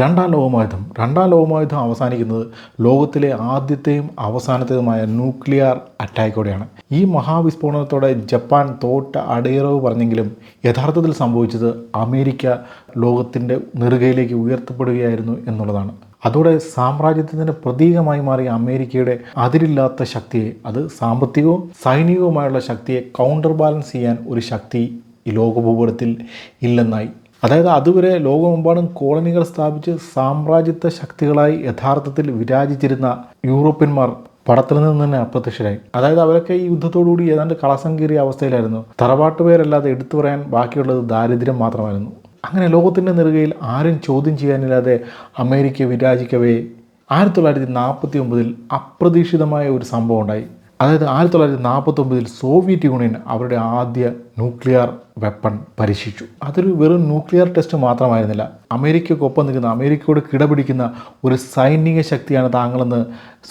രണ്ടാം ലോകമഹായുദ്ധം രണ്ടാം ലോകമഹായുദ്ധം അവസാനിക്കുന്നത് ലോകത്തിലെ ആദ്യത്തെയും അവസാനത്തേതുമായ ന്യൂക്ലിയർ അറ്റാക്കോടെയാണ്. ഈ മഹാവിസ്ഫോടനത്തോടെ ജപ്പാൻ തോട്ട അടയറവ് പറഞ്ഞെങ്കിലും യഥാർത്ഥത്തിൽ സംഭവിച്ചത് അമേരിക്ക ലോകത്തിന്റെ നെറുകയിലേക്ക് ഉയർത്തപ്പെടുകയായിരുന്നു എന്നുള്ളതാണ്. അതോടെ സാമ്രാജ്യത്തിന്റെ പ്രതീകമായി മാറിയ അമേരിക്കയുടെ അതിരില്ലാത്ത ശക്തിയെ അത് സാമ്പത്തികവും സൈനികവുമായുള്ള ശക്തിയെ കൗണ്ടർ ബാലൻസ് ചെയ്യാൻ ഒരു ശക്തി ഈ ലോകഭൂപടത്തിൽ ഇല്ലെന്നായി അതായത് അതുവരെ ലോകമെമ്പാടും കോളനികൾ സ്ഥാപിച്ച് സാമ്രാജ്യത്വ ശക്തികളായി യഥാർത്ഥത്തിൽ വിരാജിച്ചിരുന്ന യൂറോപ്യന്മാർ പടത്തിൽ നിന്ന് തന്നെ അപ്രത്യക്ഷരായി. അതായത് അവരൊക്കെ ഈ യുദ്ധത്തോടുകൂടി ഏതാണ്ട് കളസങ്കീറിയ അവസ്ഥയിലായിരുന്നു. തറവാട്ടുപേരല്ലാതെ എടുത്തു പറയാൻ ബാക്കിയുള്ളത് ദാരിദ്ര്യം മാത്രമായിരുന്നു. അങ്ങനെ ലോകത്തിന്റെ നെറുകയിൽ ആരും ചോദ്യം ചെയ്യാനില്ലാതെ അമേരിക്ക വിരാജിക്കവേ ആയിരത്തി തൊള്ളായിരത്തി നാൽപ്പത്തി ഒമ്പതിൽ അപ്രതീക്ഷിതമായ ഒരു സംഭവം ഉണ്ടായി. അതായത് ആയിരത്തി തൊള്ളായിരത്തി നാൽപ്പത്തൊമ്പതിൽ സോവിയറ്റ് യൂണിയൻ അവരുടെ ആദ്യ ന്യൂക്ലിയർ വെപ്പൺ പരീക്ഷിച്ചു. അതൊരു വെറും ന്യൂക്ലിയർ ടെസ്റ്റ് മാത്രമായിരുന്നില്ല. അമേരിക്കക്കൊപ്പം നിൽക്കുന്ന അമേരിക്കയോട് കിടപിടിക്കുന്ന ഒരു സൈനിക ശക്തിയാണ് താങ്കളെന്ന്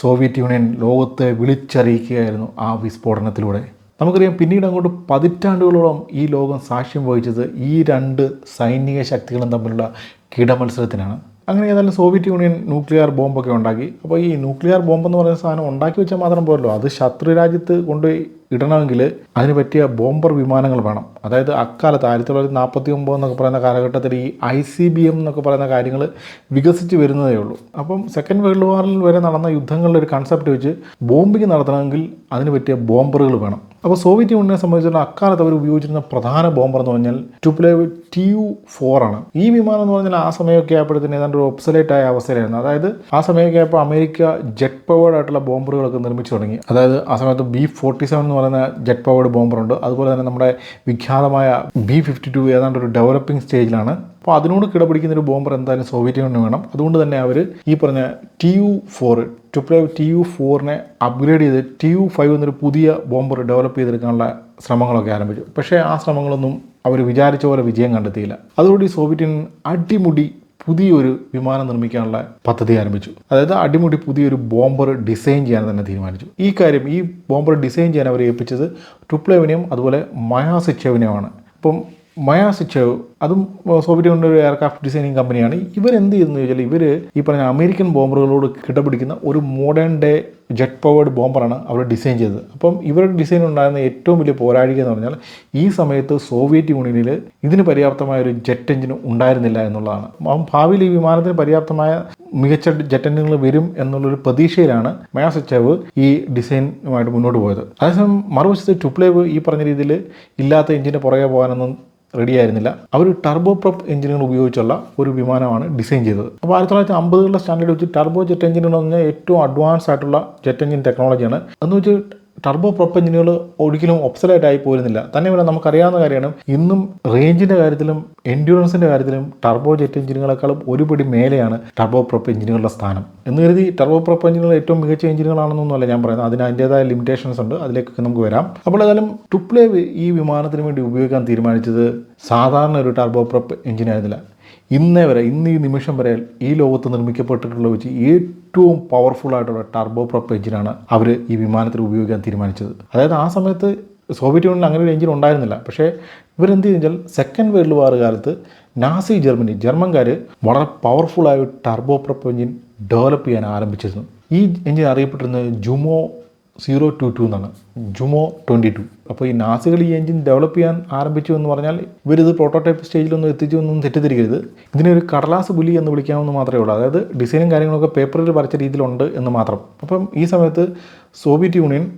സോവിയറ്റ് യൂണിയൻ ലോകത്തെ വിളിച്ചറിയിക്കുകയായിരുന്നു ആ വിസ്ഫോടനത്തിലൂടെ. നമുക്കറിയാം പിന്നീട് അങ്ങോട്ട് പതിറ്റാണ്ടുകളോളം ഈ ലോകം സാക്ഷ്യം വഹിച്ചത് ഈ രണ്ട് സൈനിക ശക്തികളും തമ്മിലുള്ള കിടമത്സരത്തിനാണ്. അങ്ങനെ ഏതായാലും സോവിയറ്റ് യൂണിയൻ ന്യൂക്ലിയർ ബോംബൊക്കെ ഉണ്ടാക്കി. അപ്പോൾ ഈ ന്യൂക്ലിയർ ബോംബെന്ന് പറയുന്ന സാധനം ഉണ്ടാക്കി വെച്ചാൽ മാത്രം പോരല്ലോ. അത് ശത്രു രാജ്യത്ത് കൊണ്ട് ഇടണമെങ്കിൽ അതിന് പറ്റിയ ബോംബർ വിമാനങ്ങൾ വേണം. അതായത് അക്കാലത്ത് ആയിരത്തി തൊള്ളായിരത്തി നാൽപ്പത്തി ഒമ്പത് എന്നൊക്കെ പറയുന്ന കാലഘട്ടത്തിൽ ഈ ഐ സി ബി എം എന്നൊക്കെ പറയുന്ന കാര്യങ്ങൾ വികസിച്ച് വരുന്നതേ ഉള്ളൂ. അപ്പം സെക്കൻഡ് വേൾഡ് വാറിൽ വരെ നടന്ന യുദ്ധങ്ങളുടെ ഒരു കൺസെപ്റ്റ് വെച്ച് ബോംബിങ് നടത്തണമെങ്കിൽ അതിന് പറ്റിയ ബോംബറുകൾ വേണം. അപ്പോൾ സോവിയറ്റ് യൂണിയനെ സംബന്ധിച്ചിടത്തോളം അക്കാലത്ത് അവർ ഉപയോഗിച്ചിരുന്ന പ്രധാന ബോംബർ എന്ന് പറഞ്ഞാൽ ടുപ്ലേവ് ടി യു ഫോർ ആണ്. ഈ വിമാനം എന്ന് പറഞ്ഞാൽ ആ സമയമൊക്കെ ആയപ്പോഴത്തേന് ഏതാണ്ട് ഒരു ഒബ്സലേറ്റ് ആയ അവസ്ഥയായിരുന്നു അതായത് ആ സമയമൊക്കെ ആയപ്പോൾ അമേരിക്ക ജെറ്റ് പവേർഡ് ആയിട്ടുള്ള ബോംബറുകളൊക്കെ നിർമ്മിച്ചു തുടങ്ങി. അതായത് ആ സമയത്ത് ബി ഫോർട്ടി സെവൻ എന്ന് പറയുന്ന ജെറ്റ് പവേഡ് ബോംബറുണ്ട് അതുപോലെ തന്നെ നമ്മുടെ വിഖ്യാതമായ ബി ഫിഫ്റ്റി ടു ഏതാണ്ട് ഒരു ഡെവലപ്പിംഗ് സ്റ്റേജിലാണ് അപ്പോൾ അതിനോട് കിടപിടിക്കുന്ന ഒരു ബോംബർ എന്തായാലും സോവിയറ്റ് യൂണിയൻ വേണം. അതുകൊണ്ട് തന്നെ അവർ ഈ പറഞ്ഞ T U four Tupolev T U ഫോറിനെ upgrade ചെയ്ത് ടി യു ഫൈവ് എന്നൊരു പുതിയ ബോംബർ ഡെവലപ്പ് ചെയ്തെടുക്കാനുള്ള ശ്രമങ്ങളൊക്കെ ആരംഭിച്ചു. പക്ഷേ ആ ശ്രമങ്ങളൊന്നും അവർ വിചാരിച്ച പോലെ വിജയം കണ്ടെത്തിയില്ല. അതോടെ സോവിയറ്റ് യൂണിയൻ അടിമുടി പുതിയൊരു വിമാനം നിർമ്മിക്കാനുള്ള പദ്ധതി ആരംഭിച്ചു. അതായത് അടിമുടി പുതിയൊരു ബോംബർ ഡിസൈൻ ചെയ്യാൻ തന്നെ തീരുമാനിച്ചു. ഈ കാര്യം ഈ ബോംബർ ഡിസൈൻ ചെയ്യാൻ അവർ ഏൽപ്പിച്ചത് ടുപ്ലേവിനെയും അതുപോലെ മയാസിച്ചവിനെയുമാണ്. അപ്പം മയാസിച്ചവ് അതും സോവിയറ്റ് യൂണിയന്റെ ഒരു എയർക്രാഫ്റ്റ് ഡിസൈനിങ് കമ്പനിയാണ്. ഇവരെന്ത് ചെയ്തെന്ന് ചോദിച്ചാൽ ഇവർ ഈ പറഞ്ഞ അമേരിക്കൻ ബോംബറുകളോട് കിടപിടിക്കുന്ന ഒരു മോഡേൺ ഡേ ജെറ്റ് പവേർഡ് ബോംബറാണ് അവർ ഡിസൈൻ ചെയ്തത്. അപ്പം ഇവരുടെ ഡിസൈൻ ഉണ്ടായിരുന്ന ഏറ്റവും വലിയ പോരാഴിക എന്ന് പറഞ്ഞാൽ ഈ സമയത്ത് സോവിയറ്റ് യൂണിയനിൽ ഇതിന് പര്യാപ്തമായ ഒരു ജെറ്റ് എഞ്ചിൻ ഉണ്ടായിരുന്നില്ല എന്നുള്ളതാണ്. അപ്പം ഭാവിയിൽ ഈ വിമാനത്തിന് പര്യാപ്തമായ മികച്ച ജെറ്റ് എഞ്ചിനുകൾ വരും എന്നുള്ളൊരു പ്രതീക്ഷയിലാണ് മയാസച്ചേവ് ഈ ഡിസൈനുമായിട്ട് മുന്നോട്ട് പോയത്. അതേസമയം മറുവശത്ത് ടുപ്ലേവ് ഈ പറഞ്ഞ രീതിയിൽ ഇല്ലാത്ത എഞ്ചിന്റെ പുറകെ പോകാനൊന്നും റെഡി ആയിരുന്നില്ല. അവർ ടർബോ പ്രൊപ്പ് എഞ്ചിനുകൾ ഉപയോഗിച്ചുള്ള ഒരു വിമാനമാണ് ഡിസൈൻ ചെയ്തത്. അപ്പോൾ ആയിരത്തി തൊള്ളായിരത്തി അമ്പതുകളുടെ സ്റ്റാൻഡേർഡ് വെച്ച് ടർബോ ജെറ്റ് എഞ്ചിൻ പറഞ്ഞാൽ ഏറ്റവും അഡ്വാൻസ് ആയിട്ടുള്ള ജെറ്റ് എഞ്ചിൻ ടെക്നോളജിയാണ് എന്ന് വെച്ച് ടർബോ പ്രൊപ്പ് എഞ്ചിനുകൾ ഒരിക്കലും ഒബ്സലേറ്റ് ആയി പോരുന്നില്ല തന്നെയുമല്ല നമുക്കറിയാവുന്ന കാര്യമാണ് ഇന്നും റേഞ്ചിന്റെ കാര്യത്തിലും എൻഡ്യൂറൻസിന്റെ കാര്യത്തിലും ടർബോ ജെറ്റ് എഞ്ചിനുകളെക്കാളും ഒരുപടി മേലെയാണ് ടർബോ പ്രൊപ്പ് എഞ്ചിനുകളുടെ സ്ഥാനം. എന്ന് കരുതി ടർബോ പ്രൊപ്പ് എഞ്ചിനുകൾ ഏറ്റവും മികച്ച എഞ്ചിനുകളാണെന്നൊന്നുമല്ല ഞാൻ പറയുന്നത്. അതിന് അതിന്റേതായ ലിമിറ്റേഷൻസ് ഉണ്ട് അതിലേക്കൊക്കെ നമുക്ക് വരാം. അപ്പോൾ ഏതായാലും ടുപ്ലേവ് ഈ വിമാനത്തിന് വേണ്ടി ഉപയോഗിക്കാൻ തീരുമാനിച്ചത് സാധാരണ ഒരു ടർബോ പ്രൊപ്പ് എഞ്ചിനായിരുന്നില്ല ഇന്നേ വരെ ഇന്ന് ഈ നിമിഷം വരെ ഈ ലോകത്ത് നിർമ്മിക്കപ്പെട്ടിട്ടുള്ള വെച്ച് ഏറ്റവും പവർഫുൾ ആയിട്ടുള്ള ടർബോ പ്രൊപ്പ് എഞ്ചിനാണ് അവർ ഈ വിമാനത്തിൽ ഉപയോഗിക്കാൻ തീരുമാനിച്ചത്. അതായത് ആ സമയത്ത് സോവിയറ്റ് യൂണിയൻ അങ്ങനെ ഒരു എഞ്ചിൻ ഉണ്ടായിരുന്നില്ല. പക്ഷേ ഇവരെന്ത് ചെയ്താൽ സെക്കൻഡ് വേൾഡ് വാർ കാലത്ത് നാസി ജർമ്മനി ജർമ്മൻകാർ വളരെ പവർഫുള്ളായ ടർബോ പ്രൊപ്പ് എഞ്ചിൻ ഡെവലപ്പ് ചെയ്യാൻ ആരംഭിച്ചിരുന്നു. ഈ എഞ്ചിൻ അറിയപ്പെട്ടിരുന്നത് ജുമോ സീറോ ടു ടു എന്നാണ്. Jumo twenty two. അപ്പോൾ ഈ നാസികൾ ഈ എഞ്ചിൻ ഡെവലപ്പ് ചെയ്യാൻ ആരംഭിച്ചു എന്ന് പറഞ്ഞാൽ ഇവരിത് പ്രോട്ടോടൈപ്പ് സ്റ്റേജിലൊന്നും എത്തിച്ചു ഒന്നും തെറ്റിദ്ധരിക്കരുത്. ഇതിനൊരു കടലാസ് പുലി എന്ന് വിളിക്കാമെന്ന് മാത്രമേ ഉള്ളൂ. അതായത് ഡിസൈനും കാര്യങ്ങളൊക്കെ പേപ്പറിൽ വരച്ച രീതിയിലുണ്ട് എന്ന് മാത്രം. അപ്പം ഈ സമയത്ത് സോവിയറ്റ് യൂണിയൻ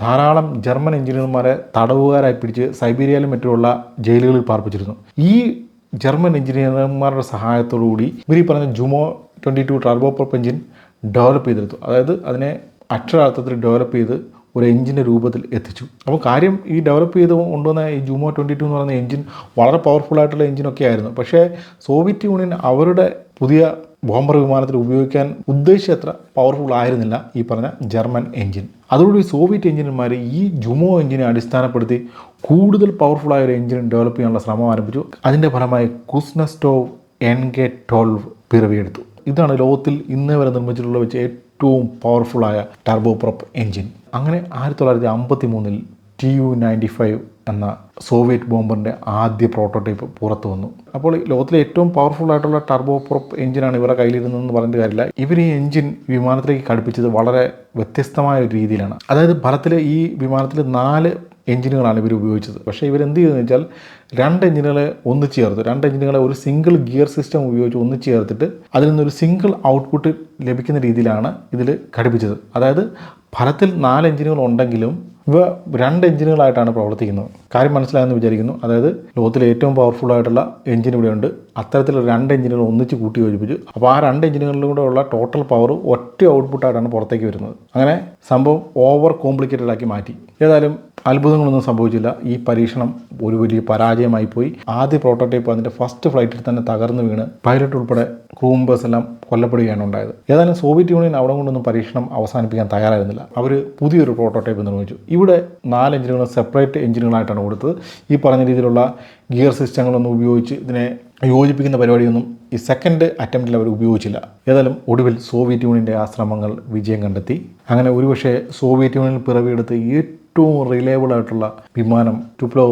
ധാരാളം ജർമ്മൻ എഞ്ചിനീയർമാരെ തടവുകാരായി പിടിച്ച് സൈബീരിയയിലും മറ്റുമുള്ള ജയിലുകളിൽ പാർപ്പിച്ചിരുന്നു. ഈ ജർമ്മൻ എഞ്ചിനീയർമാരുടെ സഹായത്തോടു കൂടി ഇവർ ഈ പറഞ്ഞ Jumo twenty two turboprop engine develop ചെയ്തെടുത്തു. അതായത് അതിനെ അക്ഷരാർത്ഥത്തിൽ ഡെവലപ്പ് ചെയ്ത് ഒരു എഞ്ചിന്റെ രൂപത്തിൽ എത്തിച്ചു. അപ്പോൾ കാര്യം ഈ ഡെവലപ്പ് ചെയ്ത് കൊണ്ടുവന്ന ഈ ജൂമോ ട്വന്റി ടു എന്ന് പറയുന്ന എഞ്ചിൻ വളരെ പവർഫുൾ ആയിട്ടുള്ള എഞ്ചിനൊക്കെ ആയിരുന്നു. പക്ഷേ സോവിയറ്റ് യൂണിയൻ അവരുടെ പുതിയ ബോംബർ വിമാനത്തിൽ ഉപയോഗിക്കാൻ ഉദ്ദേശിച്ചത്ര പവർഫുൾ ആയിരുന്നില്ല ഈ പറഞ്ഞ ജർമ്മൻ എഞ്ചിൻ അതോടുകൂടി സോവിയറ്റ് എഞ്ചിനന്മാർ ഈ ജുമോ എഞ്ചിനെ അടിസ്ഥാനപ്പെടുത്തി കൂടുതൽ പവർഫുള്ളായ ഒരു എഞ്ചിൻ ഡെവലപ്പ് ചെയ്യാനുള്ള ശ്രമം ആരംഭിച്ചു. അതിന്റെ ഫലമായി കുസ്നസ്റ്റോവ് എൻ കെ ട്വൽവ് പിറവിയെടുത്തു. ഇതാണ് ലോകത്തിൽ ഇന്നേ വരെ നിർമ്മിച്ചിട്ടുള്ള വെച്ച് ഏറ്റവും പവർഫുള്ളായ ടർബോ പ്രൊപ്പ് എൻജിൻ അങ്ങനെ ആയിരത്തി തൊള്ളായിരത്തി അമ്പത്തി മൂന്നിൽ ടി യു നയന്റി ഫൈവ് എന്ന സോവിയറ്റ് ബോംബറിന്റെ ആദ്യ പ്രോട്ടോടൈപ്പ് പുറത്തു വന്നു. അപ്പോൾ ലോകത്തിലെ ഏറ്റവും പവർഫുൾ ആയിട്ടുള്ള ടർബോ പ്രൊപ്പ് എഞ്ചിനാണ് ഇവരുടെ കയ്യിലിരുന്നതെന്ന് പറഞ്ഞിട്ട് കാര്യമില്ല. ഇവർ ഈ എഞ്ചിൻ വിമാനത്തിലേക്ക് ഘടിപ്പിച്ചത് വളരെ വ്യത്യസ്തമായ ഒരു രീതിയിലാണ്. അതായത് ഫലത്തിൽ ഈ വിമാനത്തിൽ നാല് എഞ്ചിനുകളാണ് ഇവർ ഉപയോഗിച്ചത്. പക്ഷേ ഇവർ എന്ത് ചെയ്തെന്ന് വെച്ചാൽ രണ്ട് എഞ്ചിനുകളെ ഒന്ന് ചേർത്ത് രണ്ട് എഞ്ചിനുകളെ ഒരു സിംഗിൾ ഗിയർ സിസ്റ്റം ഉപയോഗിച്ച് ഒന്ന് ചേർത്തിട്ട് അതിൽ നിന്നൊരു സിംഗിൾ ഔട്ട്പുട്ട് ലഭിക്കുന്ന രീതിയിലാണ് ഇതിൽ ഘടിപ്പിച്ചത്. അതായത് ഫലത്തിൽ നാല് എഞ്ചിനുകൾ ഉണ്ടെങ്കിലും ഇവ രണ്ട് എഞ്ചിനുകളായിട്ടാണ് പ്രവർത്തിക്കുന്നത്. കാര്യം മനസ്സിലായെന്ന് വിചാരിക്കുന്നു. അതായത് ലോകത്തിലെ ഏറ്റവും പവർഫുൾ ആയിട്ടുള്ള എഞ്ചിൻ ഇവിടെയുണ്ട്. അത്തരത്തിലുള്ള രണ്ട് എഞ്ചിനുകൾ ഒന്നിച്ച് കൂട്ടി യോജിപ്പിച്ചു. അപ്പോൾ ആ രണ്ട് എഞ്ചിനുകളിലൂടെ ഉള്ള ടോട്ടൽ പവർ ഒറ്റ ഔട്ട്പുട്ടായിട്ടാണ് പുറത്തേക്ക് വരുന്നത്. അങ്ങനെ സംഭവം ഓവർ കോംപ്ലിക്കേറ്റഡ് ആക്കി മാറ്റി. ഏതായാലും അത്ഭുതങ്ങളൊന്നും സംഭവിച്ചില്ല. ഈ പരീക്ഷണം ഒരു വലിയ പരാജയമായി പോയി. ആദ്യ പ്രോട്ടോടൈപ്പ് അതിന്റെ ഫസ്റ്റ് ഫ്ലൈറ്റിൽ തന്നെ തകർന്നു വീണ് പൈലറ്റ് ഉൾപ്പെടെ ക്രൂ മെമ്പേഴ്സ് എല്ലാം കൊല്ലപ്പെടുകയാണ് ഉണ്ടായത്. ഏതായാലും സോവിയറ്റ് യൂണിയൻ അവിടെ കൊണ്ടൊന്നും പരീക്ഷണം അവസാനിപ്പിക്കാൻ തയ്യാറായിരുന്നില്ല. അവർ പുതിയൊരു പ്രോട്ടോടൈപ്പ് നിർമ്മിച്ചു. ഇവിടെ നാല് എഞ്ചിനുകൾ സെപ്പറേറ്റ് എഞ്ചിനുകളായിട്ടാണ് കൊടുത്തത്. ഈ പറഞ്ഞ രീതിയിലുള്ള ഗിയർ സിസ്റ്റങ്ങളൊന്നും ഉപയോഗിച്ച് ഇതിനെ യോജിപ്പിക്കുന്ന പരിപാടിയൊന്നും ഈ സെക്കൻഡ് അറ്റംപ്റ്റിൽ അവർ ഉപയോഗിച്ചില്ല. ഏതായാലും ഒടുവിൽ സോവിയറ്റ് യൂണിയന്റെ ആശ്രമങ്ങൾ ശ്രമങ്ങൾ വിജയം കണ്ടെത്തി. അങ്ങനെ ഒരുപക്ഷെ സോവിയറ്റ് യൂണിയൻ പിറവിയെടുത്ത് ഏറ്റവും റിലയബിൾ ആയിട്ടുള്ള വിമാനം Tupolev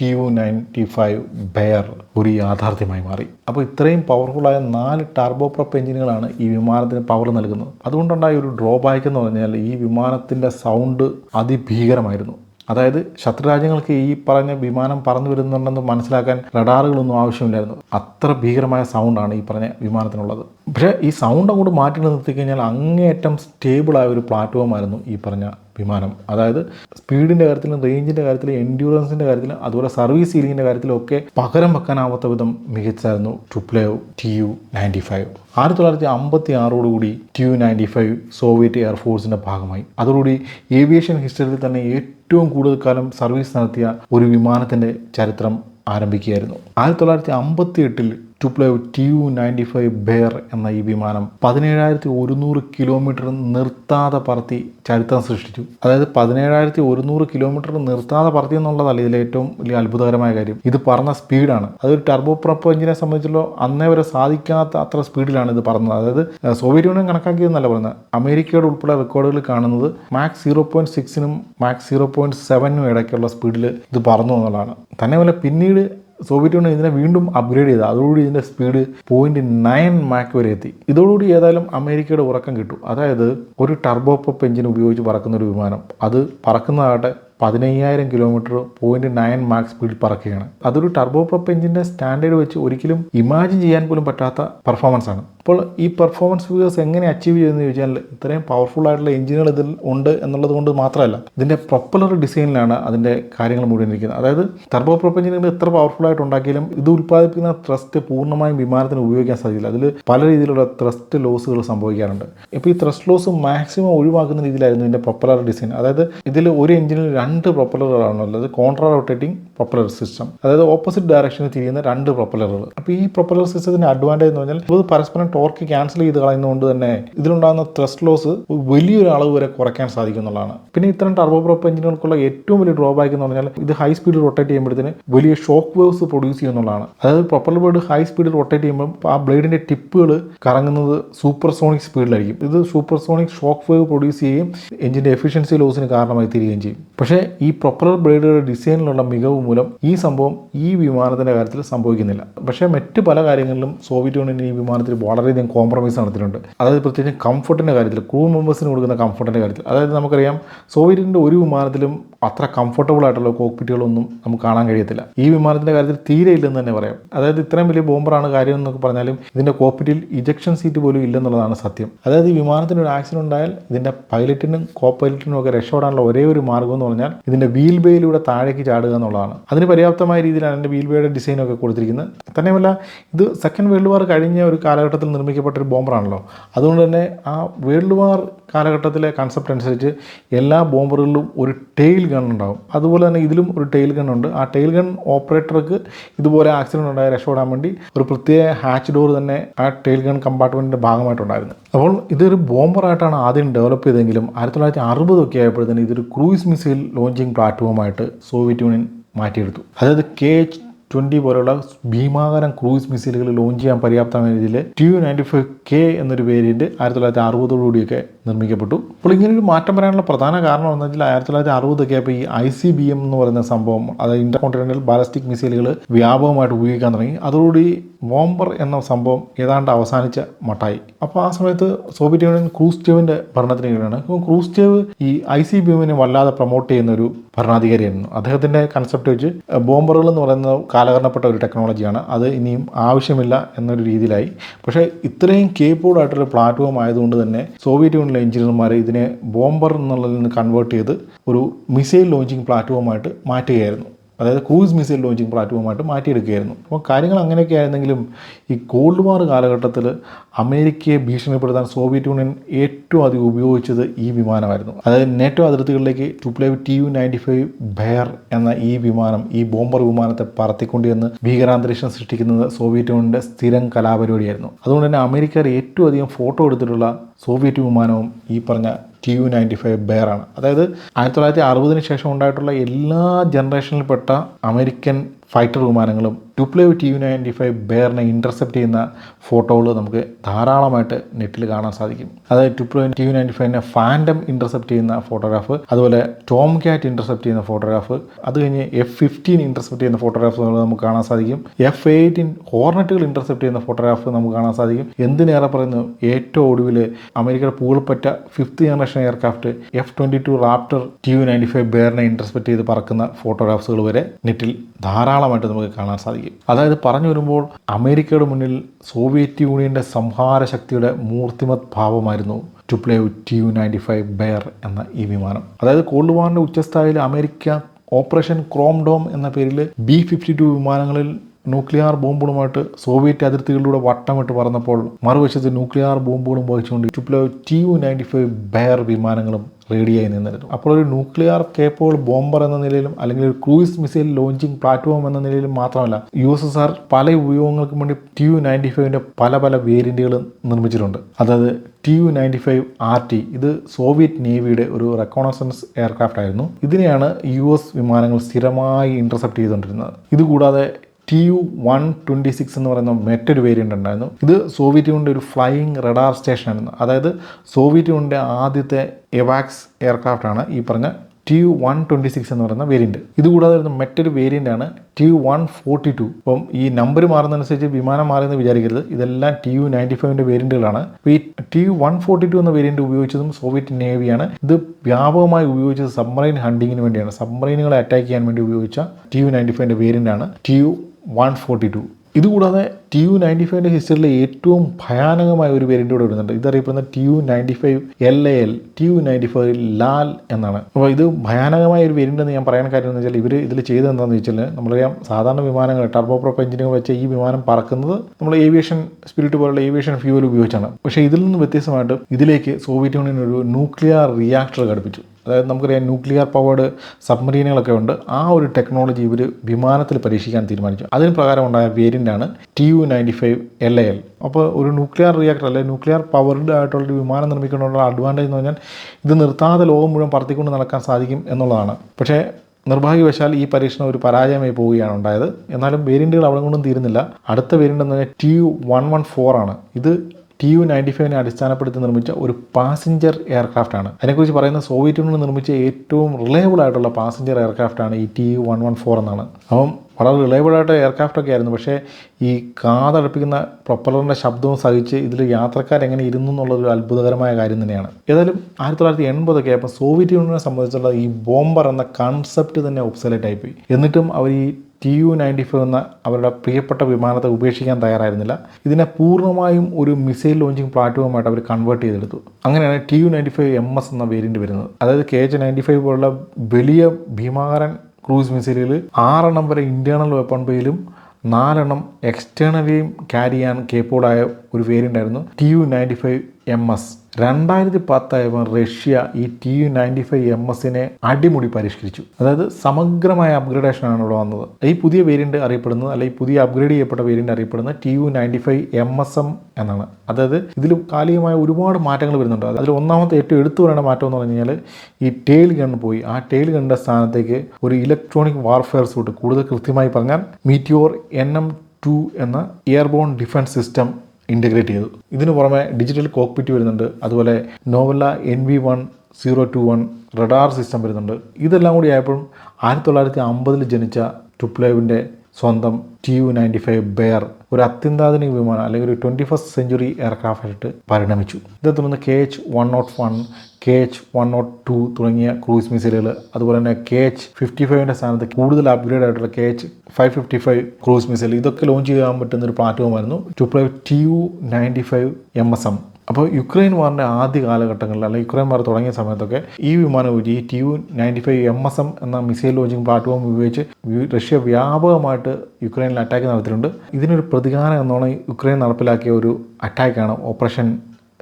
T U ninety five Bear ഒരു യാഥാർത്ഥ്യമായി മാറി. അപ്പോൾ ഇത്രയും പവർഫുള്ളായ നാല് ടർബോ പ്രപ്പ് എഞ്ചിനുകളാണ് ഈ വിമാനത്തിന് പവർ നൽകുന്നത്. അതുകൊണ്ടുണ്ടായ ഒരു ഡ്രോബാക്ക് എന്ന് പറഞ്ഞാൽ ഈ വിമാനത്തിന്റെ സൗണ്ട് അതിഭീകരമായിരുന്നു. അതായത് ശത്രുരാജ്യങ്ങൾക്ക് ഈ പറഞ്ഞ വിമാനം പറന്നു വരുന്നുണ്ടെന്ന് മനസ്സിലാക്കാൻ റഡാറുകളൊന്നും ആവശ്യമില്ലായിരുന്നു. അത്ര ഭീകരമായ സൗണ്ടാണ് ഈ പറഞ്ഞ വിമാനത്തിനുള്ളത്. പക്ഷേ ഈ സൗണ്ട് അങ്ങോട്ട് മാറ്റി നിർത്തി കഴിഞ്ഞാൽ അങ്ങേയറ്റം സ്റ്റേബിളായ ഒരു പ്ലാറ്റ്ഫോം ആയിരുന്നു ഈ പറഞ്ഞ വിമാനം. അതായത് സ്പീഡിന്റെ കാര്യത്തിലും റേഞ്ചിന്റെ കാര്യത്തിലും എൻഡ്യൂറൻസിന്റെ കാര്യത്തിലും അതുപോലെ സർവീസ് സീലിങ്ങിന്റെ കാര്യത്തിലും ഒക്കെ പകരം വെക്കാനാവാത്ത വിധം മികച്ചായിരുന്നു Tupolev T U ninety five ആയിരത്തി തൊള്ളായിരത്തി അമ്പത്തി ആറോടുകൂടി T U ninety five Soviet എയർഫോഴ്സിന്റെ ഭാഗമായി. അതോടുകൂടി ഏവിയേഷൻ ഹിസ്റ്ററിയിൽ തന്നെ ഏറ്റവും കൂടുതൽ കാലം സർവീസ് നടത്തിയ ഒരു വിമാനത്തിന്റെ ചരിത്രം ആരംഭിക്കുകയായിരുന്നു. ആയിരത്തി തൊള്ളായിരത്തി അമ്പത്തി എട്ടിൽ Tupolev T U ninety five Bear എന്ന ഈ വിമാനം പതിനേഴായിരത്തി ഒരുന്നൂറ് കിലോമീറ്റർ നിർത്താതെ പറത്തി ചരിത്രം സൃഷ്ടിച്ചു. അതായത് പതിനേഴായിരത്തി ഒരുന്നൂറ് കിലോമീറ്റർ നിർത്താതെ പറത്തി എന്നുള്ളതല്ല ഇതിലെ ഏറ്റവും വലിയ അത്ഭുതകരമായ കാര്യം. ഇത് പറഞ്ഞ സ്പീഡാണ്. അതൊരു ടർബോ പ്രപ്പ് എഞ്ചിനെ സംബന്ധിച്ചുള്ള അന്നേ വരെ സാധിക്കാത്ത അത്ര സ്പീഡിലാണ് ഇത് പറഞ്ഞത് അതായത് സോവിയറ്റ് യൂണിയൻ കണക്കാക്കിയതെന്നല്ല പറയുന്നത്. അമേരിക്കയുടെ ഉൾപ്പെടെ റെക്കോർഡുകൾ കാണുന്നത് മാക്സ് സീറോ പോയിന്റ് സിക്സിനും മാക്സ് സീറോ പോയിന്റ് സെവനും ഇടയ്ക്കുള്ള സ്പീഡിൽ ഇത് പറഞ്ഞു എന്നുള്ളതാണ്. തന്നെയുമല്ല പിന്നീട് സോവിയറ്റ് യൂണിയൻ ഇതിനെ വീണ്ടും അപ്ഗ്രേഡ് ചെയ്തു. അതോടുകൂടി ഇതിന്റെ സ്പീഡ് പോയിന്റ് നയൻ മാക്ക് വരെ എത്തി. ഇതോടുകൂടി ഏതായാലും അമേരിക്കയുടെ ഉറക്കം കിട്ടും. അതായത് ഒരു ടർബോ പപ്പ് എഞ്ചിൻ ഉപയോഗിച്ച് പറക്കുന്ന ഒരു വിമാനം. അത് പറക്കുന്നതാകട്ടെ പതിനയ്യായിരം കിലോമീറ്റർ പോയിന്റ് നയൻ മാക്സ് സ്പീഡിൽ പറക്കുകയാണ്. അതൊരു ടർബോ പ്രപ്പ് എഞ്ചിന്റെ സ്റ്റാൻഡേർഡ് വെച്ച് ഒരിക്കലും ഇമാജിൻ ചെയ്യാൻ പോലും പറ്റാത്ത പെർഫോമൻസ് ആണ്. അപ്പോൾ ഈ പെർഫോമൻസ് ഫിഗേഴ്സ് എങ്ങനെ അച്ചീവ് ചെയ്തെന്ന് ചോദിച്ചാൽ ഇത്രയും പവർഫുൾ ആയിട്ടുള്ള എഞ്ചിനുകൾ ഇതിൽ ഉണ്ട് എന്നുള്ളത് കൊണ്ട് മാത്രമല്ല ഇതിന്റെ പ്രൊപ്പലർ ഡിസൈനിലാണ് അതിന്റെ കാര്യങ്ങൾ മുഴുവൻ ഇരിക്കുന്നത് അതായത് ടർബോ പ്രൊപ്പ് എഞ്ചിനുകൾ എത്ര പവർഫുൾ ആയിട്ട് ഉണ്ടാക്കിയാലും ഇത് ഉൽപ്പാദിപ്പിക്കുന്ന ത്രസ്റ്റ് പൂർണമായും വിമാനത്തിന് ഉപയോഗിക്കാൻ സാധിക്കില്ല. അതിൽ പല രീതിയിലുള്ള ത്രസ്റ്റ് ലോസുകൾ സംഭവിക്കാറുണ്ട്. ഇപ്പോൾ ഈ ത്രസ്റ്റ് ലോസ് മാക്സിമം ഒഴിവാക്കുന്ന രീതിയിലായിരുന്നു ഇതിന്റെ പ്രൊപ്പലർ ഡിസൈൻ അതായത് ഇതിൽ ഒരു എഞ്ചിനിൽ രണ്ട് പ്രൊപ്പലറുകളാണ് ഉള്ളത്. കോൺട്രാ റൊട്ടേറ്റിംഗ് പ്രൊപ്പലർ സിസ്റ്റം അതായത് ഓപ്പോസിറ്റ് ഡയറക്ഷനിൽ തിരിയുന്ന രണ്ട് പ്രൊപ്പലറുകൾ അപ്പോൾ ഈ പ്രൊപ്പലർ സിസ്റ്റത്തിന്റെ അഡ്വാന്റേജ് എന്ന് പറഞ്ഞാൽ ഇത് പരസ്പരം ടോർക്ക് ക്യാൻസൽ ചെയ്ത് കളയുന്നതുകൊണ്ട് തന്നെ ഇതിലുണ്ടാകുന്ന ത്രസ്റ്റ് ലോസ് വലിയൊരു അളവ് വരെ കുറയ്ക്കാൻ സാധിക്കും എന്നുള്ളതാണ് പിന്നെ ഇത്തരം ടർബോ പ്രോപ്പ് എഞ്ചിനുകൾക്കുള്ള ഏറ്റവും വലിയ ഡ്രോബാക്ക് എന്ന് പറഞ്ഞാൽ ഇത് ഹൈ സ്പീഡിൽ റൊട്ടേറ്റ് ചെയ്യുമ്പോഴത്തേന് വലിയ ഷോക്ക് വേവ്സ് പ്രൊഡ്യൂസ് ചെയ്യുന്നുള്ളതാണ്. അതായത് പ്രൊപ്പൽ ബ്ലേഡ് ഹൈ സ്പീഡിൽ റൊട്ടേറ്റ് ചെയ്യുമ്പോൾ ആ ബ്ലേഡിന്റെ ടിപ്പുകൾ കറങ്ങുന്നത് സൂപ്പർ സോണിക് സ്പീഡിലായിരിക്കും ഇത് supersonic shock wave produce ചെയ്യുകയും എഞ്ചിന്റെ എഫിഷ്യൻസി ലോസിന് കാരണമായി തീരുകയും ചെയ്യും. പക്ഷേ ഈ പ്രൊപ്പലർ ബ്ലേഡുകളുടെ ഡിസൈനിലുള്ള മികവ് മൂലം ഈ സംഭവം ഈ വിമാനത്തിന്റെ കാര്യത്തിൽ സംഭവിക്കുന്നില്ല. പക്ഷേ മറ്റ് പല കാര്യങ്ങളിലും സോവിയറ്റ് യൂണിയൻ ഈ വിമാനത്തിൽ വളരെയധികം കോംപ്രമൈസ് നടത്തിയിട്ടുണ്ട്. അതായത് പ്രത്യേകിച്ച് കംഫർട്ടിന്റെ കാര്യത്തിൽ ക്രൂ മെമ്പേഴ്സിന് കൊടുക്കുന്ന കംഫർട്ടിന്റെ കാര്യത്തിൽ. അതായത് നമുക്കറിയാം സോവിയറ്റിന്റെ ഒരു വിമാനത്തിലും അത്ര കംഫർട്ടബിൾ ആയിട്ടുള്ള കോക്പിറ്റുകളൊന്നും നമുക്ക് കാണാൻ കഴിയത്തില്ല. ഈ വിമാനത്തിന്റെ കാര്യത്തിൽ തീരെ ഇല്ലെന്ന് തന്നെ പറയാം. അതായത് ഇത്രയും വലിയ ബോംബറാണ് കാര്യം എന്നൊക്കെ പറഞ്ഞാലും ഇതിന്റെ കോക്പിറ്റിൽ ഇജക്ഷൻ സീറ്റ് പോലും ഇല്ലെന്നുള്ളതാണ് സത്യം. അതായത് ഈ വിമാനത്തിന് ഒരു ആക്സിഡന്റ് ഉണ്ടായാൽ ഇതിന്റെ പൈലറ്റിനും കോ പൈലറ്റിനും ഒക്കെ രക്ഷപ്പെടാനുള്ള ഒരേ ഒരു മാർഗം എന്ന് പറഞ്ഞാൽ ഇതിന്റെ വീൽ ബേയിലൂടെ താഴേക്ക് ചാടുക എന്നുള്ളതാണ്. അതിന് പര്യാപ്തമായ രീതിയിലാണ് എന്റെ വീൽ ബേയുടെ ഡിസൈനൊക്കെ കൊടുത്തിരിക്കുന്നത്. തന്നെയുമല്ല ഇത് സെക്കൻഡ് വേൾഡ് വാർ കഴിഞ്ഞ ഒരു കാലഘട്ടത്തിൽ നിർമ്മിക്കപ്പെട്ട ഒരു ബോംബറാണല്ലോ. അതുകൊണ്ട് തന്നെ ആ വേൾഡ് വാർ കാലഘട്ടത്തിലെ കൺസെപ്റ്റ് അനുസരിച്ച് എല്ലാ ബോംബറുകളിലും ഒരു ടെയിൽ ഗൺ ഉണ്ടാകും അതുപോലെ തന്നെ ഇതിലും ഒരു ടെയിൽ ഗൺ ഉണ്ട്. ആ ടെയിൽ ഗൺ ഓപ്പറേറ്റർക്ക് ഇതുപോലെ ആക്സിഡന്റ് ഉണ്ടായ രക്ഷപ്പെടാൻ വേണ്ടി ഒരു പ്രത്യേക ഹാച്ച് ഡോർ തന്നെ ആ ടെയിൽ ഗൺ കമ്പാർട്ട്മെന്റിന്റെ ഭാഗമായിട്ടുണ്ടായിരുന്നു. അപ്പോൾ ഇതൊരു ബോംബറായിട്ടാണ് ആദ്യം ഡെവലപ്പ് ചെയ്തെങ്കിലും ആയിരത്തി തൊള്ളായിരത്തി അറുപതൊക്കെ ആയപ്പോഴത്തേന് ഇതൊരു ക്രൂയിസ് മിസൈൽ ലോഞ്ചിങ് പ്ലാറ്റ്ഫോമായിട്ട് സോവിയറ്റ് യൂണിയൻ മാറ്റിയെടുത്തു. അതായത് കെ എച്ച് ട്വന്റി പോലുള്ള ഭീമാകരം ക്രൂയിസ് മിസൈലുകൾ ലോഞ്ച് ചെയ്യാൻ പര്യാപ്തമായ രീതിയിൽ ടി നയന്റി ഫൈവ് കെ എന്നൊരു വേരിയന്റ് ആയിരത്തി തൊള്ളായിരത്തി അറുപതോടുകൂടിയൊക്കെ നിർമ്മിക്കപ്പെട്ടു. അപ്പോൾ ഇങ്ങനൊരു മാറ്റം വരാനുള്ള പ്രധാന കാരണം എന്ന് വെച്ചാൽ ആയിരത്തി തൊള്ളായിരത്തി അറുപതൊക്കെ ആയപ്പോൾ ഈ ഐ സി ബി എം എന്ന് പറയുന്ന സംഭവം അതായത് ഇന്റർ കോണ്ടിനെന്റൽ ബാലസ്റ്റിക് മിസൈലുകൾ വ്യാപകമായിട്ട് ഉപയോഗിക്കാൻ തുടങ്ങി. അതോടുകൂടി വോംബർ എന്ന സംഭവം ഏതാണ്ട് അവസാനിച്ച മട്ടായി. അപ്പോൾ ആ സമയത്ത് സോവിയറ്റ് യൂണിയൻ ക്രൂസ്റ്റേവിന്റെ ഭരണത്തിന് കീഴിലാണ്. അപ്പോൾ ക്രൂസ്റ്റേവ് ഈ ഐ സി ബി എമ്മിനെ വല്ലാതെ പ്രൊമോട്ട് ചെയ്യുന്ന ഒരു ഭരണാധികാരിയായിരുന്നു. അദ്ദേഹത്തിന്റെ കൺസെപ്റ്റ് വെച്ച് ബോംബറുകൾ എന്ന് പറയുന്ന കാലഹരണപ്പെട്ട ഒരു ടെക്നോളജിയാണ്. അത് ഇനിയും ആവശ്യമില്ല എന്നൊരു രീതിയിലായി. പക്ഷേ ഇത്രയും ആയിട്ടുള്ള പ്ലാറ്റ്ഫോം ആയതുകൊണ്ട് തന്നെ സോവിയറ്റ് യൂണിയനിലെ എഞ്ചിനീയർമാർ ഇതിനെ ബോംബർ എന്നുള്ളതിൽ നിന്ന് കൺവേർട്ട് ചെയ്ത് ഒരു മിസൈൽ ലോഞ്ചിങ് പ്ലാറ്റ്ഫോമായിട്ട് മാറ്റുകയായിരുന്നു. അതായത് ക്രൂസ് മിസൈൽ ലോഞ്ചിങ് പ്ലാറ്റ്ഫോമായിട്ട് മാറ്റിയെടുക്കുകയായിരുന്നു. അപ്പോൾ കാര്യങ്ങൾ അങ്ങനെയൊക്കെ ആയിരുന്നെങ്കിലും ഈ കോൾഡ് വാർ കാലഘട്ടത്തിൽ അമേരിക്കയെ ഭീഷണിപ്പെടുത്താൻ സോവിയറ്റ് യൂണിയൻ ഏറ്റവും അധികം ഉപയോഗിച്ചത് ഈ വിമാനമായിരുന്നു. അതായത് NATO അതിർത്തികളിലേക്ക് Tupolev T U ninety five Bear എന്ന ഈ വിമാനം ഈ ബോംബർ വിമാനത്തെ പറത്തിക്കൊണ്ടുവന്ന് ഭീകരാന്തരീക്ഷം സൃഷ്ടിക്കുന്നത് സോവിയറ്റ് യൂണിയന്റെ സ്ഥിരം കലാപരിപാടിയായിരുന്നു. അതുകൊണ്ട് തന്നെ അമേരിക്കർ ഏറ്റവും അധികം ഫോട്ടോ എടുത്തിട്ടുള്ള സോവിയറ്റ് വിമാനവും ഈ പറഞ്ഞ ടി യു നയന്റി ഫൈവ് ബെയറാണ് അതായത് ആയിരത്തി തൊള്ളായിരത്തി അറുപതിന് ശേഷം ഉണ്ടായിട്ടുള്ള എല്ലാ ജനറേഷനിൽപ്പെട്ട അമേരിക്കൻ ഫൈറ്റർ വിമാനങ്ങളും Tupolev T U ninety five ബെയറിനെ intercept ചെയ്യുന്ന ഫോട്ടോകൾ നമുക്ക് ധാരാളമായിട്ട് നെറ്റിൽ കാണാൻ സാധിക്കും. അതായത് ടുപ്ലേവ് ടി യു നയന്റി ഫൈവിനെ ഫാൻഡം ഇന്റർസെപ്റ്റ് ചെയ്യുന്ന ഫോട്ടോഗ്രാഫ് അതുപോലെ ടോം ക്യാറ്റ് ഇന്റർസെപ്റ്റ് ചെയ്യുന്ന ഫോട്ടോഗ്രാഫ് അത് കഴിഞ്ഞ് എഫ് ഫിഫ്റ്റീൻ ഇന്റർസെപ്റ്റ് ചെയ്യുന്ന ഫോട്ടോഗ്രാഫുകൾ നമുക്ക് കാണാൻ സാധിക്കും. എഫ് എയ്റ്റീൻ ഹോർണറ്റുകൾ ഇന്റർസെപ്റ്റ് ചെയ്യുന്ന ഫോട്ടോഗ്രാഫ് നമുക്ക് കാണാൻ സാധിക്കും. എന്തിനേറെ പറയുന്നു? ഏറ്റവും ഒടുവിൽ അമേരിക്കയുടെ പൂൾപ്പറ്റ fifth generation aircraft F twenty two Raptor T U ninety five ബെയറിനെ intercept ചെയ്ത് പറക്കുന്ന ഫോട്ടോഗ്രാഫ്സുകൾ വരെ നെറ്റിൽ ധാരാളമായിട്ട് നമുക്ക് കാണാൻ സാധിക്കും. അതായത് പറഞ്ഞു വരുമ്പോൾ അമേരിക്കയുടെ മുന്നിൽ സോവിയറ്റ് യൂണിയന്റെ സംഹാര ശക്തിയുടെ മൂർത്തിമത് ഭാവമായിരുന്നു Tupolev T U ninety five Bear എന്ന ഈ വിമാനം. അതായത് കോൾഡ് വാറിന്റെ ഉച്ചസ്ഥായിൽ അമേരിക്ക ഓപ്പറേഷൻ ക്രോം ഡോം എന്ന പേരിൽ ബി ഫിഫ്റ്റി ടു വിമാനങ്ങളിൽ ന്യൂക്ലിയർ ബോംബുകളുമായിട്ട് സോവിയറ്റ് അതിർത്തികളിലൂടെ വട്ടമിട്ട് പറന്നപ്പോൾ മറുവശത്ത് ന്യൂക്ലിയർ ബോംബുകളും വഹിച്ചുകൊണ്ട് Tupolev T U ninety five Bear വിമാനങ്ങളും റേഡിയായി നിന്നിരുന്നു. അപ്പോൾ ഒരു ന്യൂക്ലിയർ കേപ്പബിൾ ബോംബർ എന്ന നിലയിലും അല്ലെങ്കിൽ ഒരു ക്രൂയിസ് മിസൈൽ ലോഞ്ചിങ് പ്ലാറ്റ്ഫോം എന്ന നിലയിലും മാത്രമല്ല യു എസ് എസ് ആർ പല ഉപയോഗങ്ങൾക്കും വേണ്ടി ടി യു നയന്റി ഫൈവിന്റെ പല പല വേരിയന്റുകൾ നിർമ്മിച്ചിട്ടുണ്ട്. അതായത് T U ninety five R T ഇത് സോവിയറ്റ് നേവിയുടെ ഒരു റെക്കോണസൻസ് എയർക്രാഫ്റ്റ് ആയിരുന്നു ഇതിനെയാണ് യു എസ് വിമാനങ്ങൾ സ്ഥിരമായി ഇന്റർസെപ്റ്റ് ചെയ്തുകൊണ്ടിരുന്നത്. ഇതുകൂടാതെ T U one twenty six എന്ന് പറയുന്ന മറ്റൊരു വേരിയന്റ് ഉണ്ടായിരുന്നു. ഇത് സോവിയറ്റ് യൂണിന്റെ ഒരു ഫ്ലൈയിങ് റഡാർ സ്റ്റേഷൻ ആയിരുന്നു. അതായത് സോവിയറ്റ് യൂണിന്റെ ആദ്യത്തെ എവാക്സ് എയർക്രാഫ്റ്റ് ആണ് ഈ പറഞ്ഞ T U one twenty six എന്ന് പറയുന്ന വേരിയന്റ് ഇതുകൂടാതെ വരുന്ന മറ്റൊരു വേരിയന്റ് ആണ് T U one forty two അപ്പം ഈ നമ്പർ മാറുന്നതനുസരിച്ച് വിമാനം മാറിയെന്ന് വിചാരിക്കരുത്. ഇതെല്ലാം ടി യു നയന്റി ഫൈവിന്റെ വേരിയന്റുകളാണ് അപ്പോൾ ഈ T U one forty two എന്ന വേരിയന്റ് ഉപയോഗിച്ചതും സോവിയറ്റ് നേവിയാണ് ഇത് വ്യാപകമായി ഉപയോഗിച്ചത് സബ്മറൈൻ ഹണ്ടിങ്ങിന് വേണ്ടിയാണ്. സബ്മറൈനുകളെ അറ്റാക്ക് ചെയ്യാൻ വേണ്ടി ഉപയോഗിച്ച ടി യു നയന്റി ഫൈവിന്റെ വേരിയന്റ് ആണ്. T U one forty two ഇതുകൂടാതെ ടി യു നയന്റി ഫൈവിന്റെ ഹിസ്റ്ററിയിലെ ഏറ്റവും ഭയാനകമായ ഒരു വേരിയന്റ് കൂടെ വരുന്നുണ്ട്. ഇതറിയപ്പെടുന്ന T U ninety five L A L T U ninety five LAL എന്നാണ്. അപ്പോൾ ഇത് ഭയാനകമായ ഒരു എന്ന് ഞാൻ പറയാൻ കാര്യം എന്ന് വെച്ചാൽ ഇവർ ഇതിൽ ചെയ്തത് എന്താണെന്ന് വെച്ചാൽ നമ്മളറിയാം സാധാരണ വിമാനങ്ങൾ ടർബോ പ്രോപ്പ് എഞ്ചിനുകൾ വെച്ച് ഈ വിമാനം പറക്കുന്നത് നമ്മൾ ഏവിയേഷൻ സ്പിരിറ്റ് പോലുള്ള ഏവിയേഷൻ ഫ്യൂവൽ ഉപയോഗിച്ചാണ്. പക്ഷേ ഇതിൽ നിന്ന് വ്യത്യസ്തമായിട്ട് ഇതിലേക്ക് സോവിയറ്റ് യൂണിയൻ ഒരു ന്യൂക്ലിയർ റിയാക്ടർ ഘടിപ്പിച്ചു. അതായത് നമുക്കറിയാം ന്യൂക്ലിയർ പവേർഡ് സബ്മറീനുകളൊക്കെ ഉണ്ട്. ആ ഒരു ടെക്നോളജി ഇവർ വിമാനത്തിൽ പരീക്ഷിക്കാൻ തീരുമാനിച്ചു. അതിന് പ്രകാരം ഉണ്ടായ വേരിയന്റാണ് T U ninety five L A L അപ്പോൾ ഒരു ന്യൂക്ലിയർ റിയാക്ടർ അല്ലെങ്കിൽ ന്യൂക്ലിയർ പവർഡ് ആയിട്ടുള്ള ഒരു വിമാനം നിർമ്മിക്കുന്നതിനുള്ള അഡ്വാന്റേജ് എന്ന് പറഞ്ഞാൽ ഇത് നിർത്താതെ ലോകം മുഴുവൻ പറത്തിക്കൊണ്ട് നടക്കാൻ സാധിക്കും എന്നുള്ളതാണ്. പക്ഷേ നിർഭാഗ്യവശാൽ ഈ പരീക്ഷണം ഒരു പരാജയമായി പോവുകയാണ് ഉണ്ടായത്. എന്നാലും വേരിയന്റുകൾ അവിടെ കൊണ്ടും തീരുന്നില്ല. അടുത്ത വേരിയന്റ് എന്ന് പറഞ്ഞാൽ ടി വൺ വൺ ഫോർ ആണ്. ഇത് ടി യു നയന്റി ഫൈവിനെ അടിസ്ഥാനപ്പെടുത്തി നിർമ്മിച്ച ഒരു പാസഞ്ചർ എയർക്രാഫ്റ്റ് ആണ് അതിനെക്കുറിച്ച് പറയുന്ന സോവിയറ്റ് യൂണിയൻ നിർമ്മിച്ച ഏറ്റവും റിലയബിൾ ആയിട്ടുള്ള പാസഞ്ചർ എയർക്രാഫ്റ്റ് ആണ് ഈ T U one one four എന്നാണ്. അപ്പം വളരെ റിലയബിൾ ആയിട്ട് എയർക്രാഫ്റ്റ് ഒക്കെ ആയിരുന്നു. പക്ഷേ ഈ കാതടുപ്പിക്കുന്ന പ്രൊപ്പലറിന്റെ ശബ്ദവും സഹിച്ച് ഇതിൽ യാത്രക്കാർ എങ്ങനെ ഇരുന്നു എന്നുള്ളൊരു അത്ഭുതകരമായ കാര്യം തന്നെയാണ്. ഏതായാലും ആയിരത്തി തൊള്ളായിരത്തി എൺപതൊക്കെ ആയപ്പോൾ സോവിയറ്റ് യൂണിയനെ സംബന്ധിച്ചുള്ള ഈ ബോംബർ എന്ന കൺസെപ്റ്റ് തന്നെ ഒബ്സലേറ്റ് ആയിപ്പോയി. എന്നിട്ടും അവർ ഈ ടി യു നയന്റി ഫൈവ് എന്ന അവരുടെ പ്രിയപ്പെട്ട വിമാനത്തെ ഉപേക്ഷിക്കാൻ തയ്യാറായിരുന്നില്ല. ഇതിനെ പൂർണമായും ഒരു മിസൈൽ ലോഞ്ചിങ് പ്ലാറ്റ്ഫോമായിട്ട് അവർ കൺവേർട്ട് ചെയ്തെടുത്തു. അങ്ങനെയാണ് T U ninety five M S എന്ന വേരിയന്റ് വരുന്നത്. അതായത് കെ എച്ച് നയന്റി ഫൈവ് പോലുള്ള വലിയ ഭീമാകരൻ ക്രൂസ് മിസൈലുകൾ ആറെണ്ണം വരെ ഇന്റേർണൽ വെപ്പൺ പേയിലും നാലെണ്ണം എക്സ്റ്റേണലിയും ക്യാരി ചെയ്യാൻ കേപ്പോർഡായ ഒരു വേരിയന്റ് ആയിരുന്നു T U ninety five M S. രണ്ടായിരത്തി പത്തായപ്പോൾ റഷ്യ ഈ T U ninety five M എസിനെ അടിമുടി പരിഷ്കരിച്ചു. അതായത് സമഗ്രമായ അപ്ഗ്രേഡേഷൻ ആണ് ഇവിടെ വന്നത്. ഈ പുതിയ വേരിയന്റ് അറിയപ്പെടുന്നത് അല്ലെങ്കിൽ പുതിയ അപ്ഗ്രേഡ് ചെയ്യപ്പെട്ട വേരിയന്റ് അറിയപ്പെടുന്നത് T U ninety five M S M എന്നാണ്. അതായത് ഇതിൽ കാലികമായ ഒരുപാട് മാറ്റങ്ങൾ വരുന്നുണ്ട്. അതിൽ ഒന്നാമത്തെ ഏറ്റവും എടുത്തു പറയേണ്ട മാറ്റം എന്ന് പറഞ്ഞു കഴിഞ്ഞാൽ ഈ ടെയിൽ ഗൺ പോയി. ആ ടെയിൽ ഗണ്ണിന്റെ സ്ഥാനത്തേക്ക് ഒരു ഇലക്ട്രോണിക് വാർഫെയർ സൂട്ട് കൂടുതൽ കൃത്യമായി പറഞ്ഞാൽ മീറ്റിയോർ എൻ എം ടു എന്ന എയർബോൺ ഡിഫൻസ് സിസ്റ്റം ഇന്റഗ്രേറ്റ് ചെയ്തു. ഇതിനു പുറമെ ഡിജിറ്റൽ കോക്പിറ്റ് വരുന്നുണ്ട്. അതുപോലെ Novella N V one zero two one radar system വരുന്നുണ്ട്. ഇതെല്ലാം കൂടി ആയപ്പോഴും ആയിരത്തി തൊള്ളായിരത്തി അമ്പതിൽ ജനിച്ച ടുപ്ലേവിന്റെ സ്വന്തം T U ninety five bear ഒരു അത്യന്താധുനിക വിമാനം അല്ലെങ്കിൽ ഒരു ട്വന്റി ഫസ്റ്റ് സെഞ്ചുറി എയർക്രാഫ്റ്റായിട്ട് പരിണമിച്ചു. ഇതേ തുടർന്ന് K H one nought one K H one nought two തുടങ്ങിയ ക്രൂസ് മിസൈലുകൾ അതുപോലെ തന്നെ കെ എച്ച് ഫിഫ്റ്റി ഫൈവിന്റെ സ്ഥാനത്ത് കൂടുതൽ അപ്ഗ്രേഡ് ആയിട്ടുള്ള K H five fifty five cruise missile ഇതൊക്കെ ലോഞ്ച് ചെയ്യാൻ പറ്റുന്ന ഒരു പ്ലാറ്റ്ഫോമായിരുന്നു Tupolev T U ninety five M S M അപ്പോൾ യുക്രൈൻ വാറിന്റെ ആദ്യ കാലഘട്ടങ്ങളിൽ അല്ലെങ്കിൽ യുക്രൈൻ വാർ തുടങ്ങിയ സമയത്തൊക്കെ ഈ വിമാനം ഉപയോഗിച്ച് ഈ T U ninety five M S M എന്ന മിസൈൽ ലോഞ്ചിങ് പ്ലാറ്റ്ഫോം ഉപയോഗിച്ച് റഷ്യ വ്യാപകമായിട്ട് യുക്രൈനിൽ അറ്റാക്ക് നടത്തിയിട്ടുണ്ട്. ഇതിനൊരു പ്രതികാരം എന്നോണം യുക്രൈൻ നടപ്പിലാക്കിയ ഒരു അറ്റാക്കാണ് ഓപ്പറേഷൻ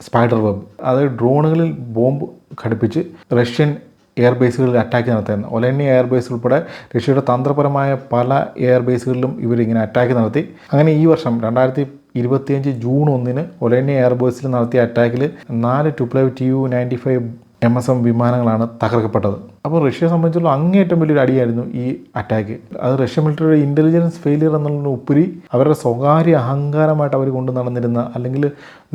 സ്പൈഡർ വെബ് അതായത് ഡ്രോണുകളിൽ ബോംബ് ഘടിപ്പിച്ച് റഷ്യൻ എയർബേസുകളിൽ അറ്റാക്ക് നടത്തിയിരുന്നു. ഒലന്യ എയർബേസ് ഉൾപ്പെടെ റഷ്യയുടെ തന്ത്രപരമായ പല എയർബേസുകളിലും ഇവരിങ്ങനെ അറ്റാക്ക് നടത്തി. അങ്ങനെ ഈ വർഷം രണ്ടായിരത്തി ഇരുപത്തിയഞ്ച് ജൂൺ ഒന്നിന് ഒലേനിയ എയർബേസിൽ നടത്തിയ അറ്റാക്കിൽ നാല് Tupolev T U ninety five M S M വിമാനങ്ങളാണ് തകർക്കപ്പെട്ടത്. അപ്പോൾ റഷ്യയെ സംബന്ധിച്ചുള്ള അങ്ങേയറ്റം വലിയൊരു അടിയായിരുന്നു ഈ അറ്റാക്ക് അത് റഷ്യ മിലിറ്ററിയുടെ ഇന്റലിജൻസ് ഫെയിലിയർ എന്നുള്ളതിന് ഉപരി അവരുടെ സ്വകാര്യ അഹങ്കാരമായിട്ട് അവർ കൊണ്ടു നടന്നിരുന്ന അല്ലെങ്കിൽ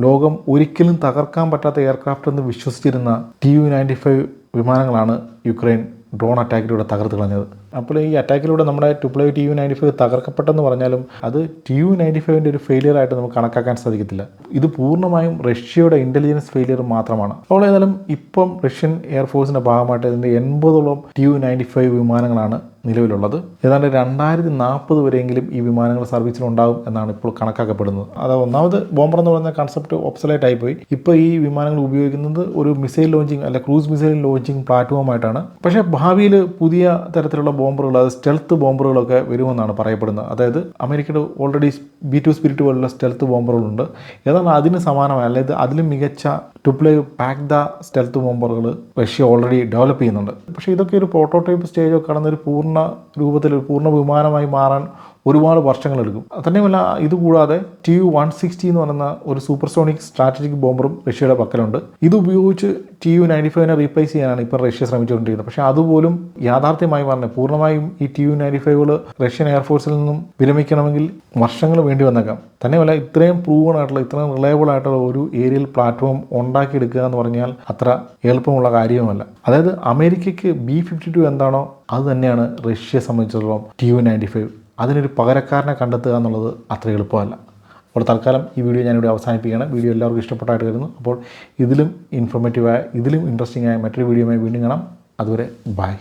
ലോകം ഒരിക്കലും തകർക്കാൻ പറ്റാത്ത എയർക്രാഫ്റ്റ് എന്ന് വിശ്വസിച്ചിരുന്ന ടി യു നയന്റി ഫൈവ് വിമാനങ്ങളാണ് യുക്രൈൻ ഡ്രോൺ അറ്റാക്കിലൂടെ തകർത്ത് കളഞ്ഞത്. അപ്പോൾ ഈ അറ്റാക്കിലൂടെ നമ്മുടെ Tupolev T U ninety five തകർക്കപ്പെട്ടെന്ന് പറഞ്ഞാലും അത് ടി യു നയന്റി ഫൈവിന്റെ ഒരു ഫെയിലിയർ ആയിട്ട് നമുക്ക് കണക്കാക്കാൻ സാധിക്കത്തില്ല. ഇത് പൂർണമായും റഷ്യയുടെ ഇന്റലിജൻസ് ഫെയിലിയർ മാത്രമാണ്. അപ്പോൾ ഏതായാലും ഇപ്പം റഷ്യൻ എയർഫോഴ്സിന്റെ ഭാഗമായിട്ട് ഇതിന്റെ എൺപതോളം ടി യു നയന്റി ഫൈവ് വിമാനങ്ങളാണ് നിലവിലുള്ളത്. ഏതാണ്ട് രണ്ടായിരത്തി നാൽപ്പത് വരെയെങ്കിലും ഈ വിമാനങ്ങൾ സർവീസിൽ ഉണ്ടാകും എന്നാണ് ഇപ്പോൾ കണക്കാക്കപ്പെടുന്നത്. അത് ഒന്നാമത് ബോംബർ എന്ന് പറയുന്ന കൺസെപ്റ്റ് ഓപ്സലൈറ്റ് ആയിപ്പോയി. ഇപ്പോൾ ഈ വിമാനങ്ങൾ ഉപയോഗിക്കുന്നത് ഒരു മിസൈൽ ലോഞ്ചിങ് അല്ല ക്രൂസ് മിസൈൽ ലോഞ്ചിങ് പ്ലാറ്റ്ഫോമായിട്ടാണ് പക്ഷേ ഭാവിയിൽ പുതിയ തരത്തിലുള്ള ബോംബറുകൾ അത് സ്റ്റെൽത്ത് ബോംബറുകളൊക്കെ വരുമെന്നാണ് പറയപ്പെടുന്നത്. അതായത് അമേരിക്കയുടെ ഓൾറെഡി ബി ടു സ്പിരിറ്റ് പോലുള്ള സ്റ്റെൽത്ത് ബോംബറുകളുണ്ട്. ഏതാണ് അതിന് സമാനമായ അതായത് അതിലും മികച്ച ടുപ്ലേ പാക്ക് ദ സ്റ്റെൽത്ത് ബോംബറുകൾ റഷ്യ ഓൾറെഡി ഡെവലപ്പ് ചെയ്യുന്നുണ്ട്. പക്ഷേ ഇതൊക്കെ ഒരു പ്രോട്ടോടൈപ്പ് സ്റ്റേജൊക്കെ കടന്നൊരു പൂർണ രൂപത്തിൽ പൂർണ വിമാനമായി മാറാൻ ഒരുപാട് വർഷങ്ങളെടുക്കും. തന്നെയുമല്ല ഇതുകൂടാതെ ടി യു വൺ സിക്സ്റ്റി എന്ന് പറയുന്ന ഒരു സൂപ്പർസോണിക് സ്ട്രാറ്റജിക് ബോംബറും റഷ്യയുടെ പക്കലുണ്ട്. ഇത് ഉപയോഗിച്ച് ടി യു നയന്റി ഫൈവിനെ റീപ്ലേസ് ചെയ്യാനാണ് ഇപ്പോൾ റഷ്യ ശ്രമിച്ചുകൊണ്ടിരിക്കുന്നത്. പക്ഷേ അതുപോലും യാഥാർത്ഥ്യമായി പറഞ്ഞത് പൂർണമായും ഈ ടി യു നയന്റി ഫൈവുകൾ റഷ്യൻ എയർഫോഴ്സിൽ നിന്നും വിരമിക്കണമെങ്കിൽ വർഷങ്ങൾ വേണ്ടി വന്നേക്കാം. തന്നെയുമല്ല ഇത്രയും പ്രൂവൺ ആയിട്ടുള്ള ഇത്രയും റിലയബിൾ ആയിട്ടുള്ള ഒരു ഏരിയൽ പ്ലാറ്റ്ഫോം ഉണ്ടാക്കിയെടുക്കുക എന്ന് പറഞ്ഞാൽ അത്ര എളുപ്പമുള്ള കാര്യവുമല്ല. അതായത് അമേരിക്കയ്ക്ക് ബി ഫിഫ്റ്റി ടു എന്താണോ അത് തന്നെയാണ് റഷ്യയെ സംബന്ധിച്ചിടത്തോളം ടി യു നയന്റി ഫൈവ് അതിനൊരു പകരക്കാരനെ കണ്ടെത്തുക എന്നുള്ളത് അത്ര എളുപ്പമല്ല. അപ്പോൾ തൽക്കാലം ഈ വീഡിയോ ഞാനിവിടെ അവസാനിപ്പിക്കുകയാണ്. വീഡിയോ എല്ലാവർക്കും ഇഷ്ടപ്പെട്ടായിട്ട് വരുന്നു അപ്പോൾ ഇതിലും ഇൻഫോർമേറ്റീവായ ഇതിലും ഇൻട്രസ്റ്റിംഗ് ആയ മറ്റൊരു വീഡിയോയുമായി വീണ്ടും കാണാം. അതുവരെ ബൈ.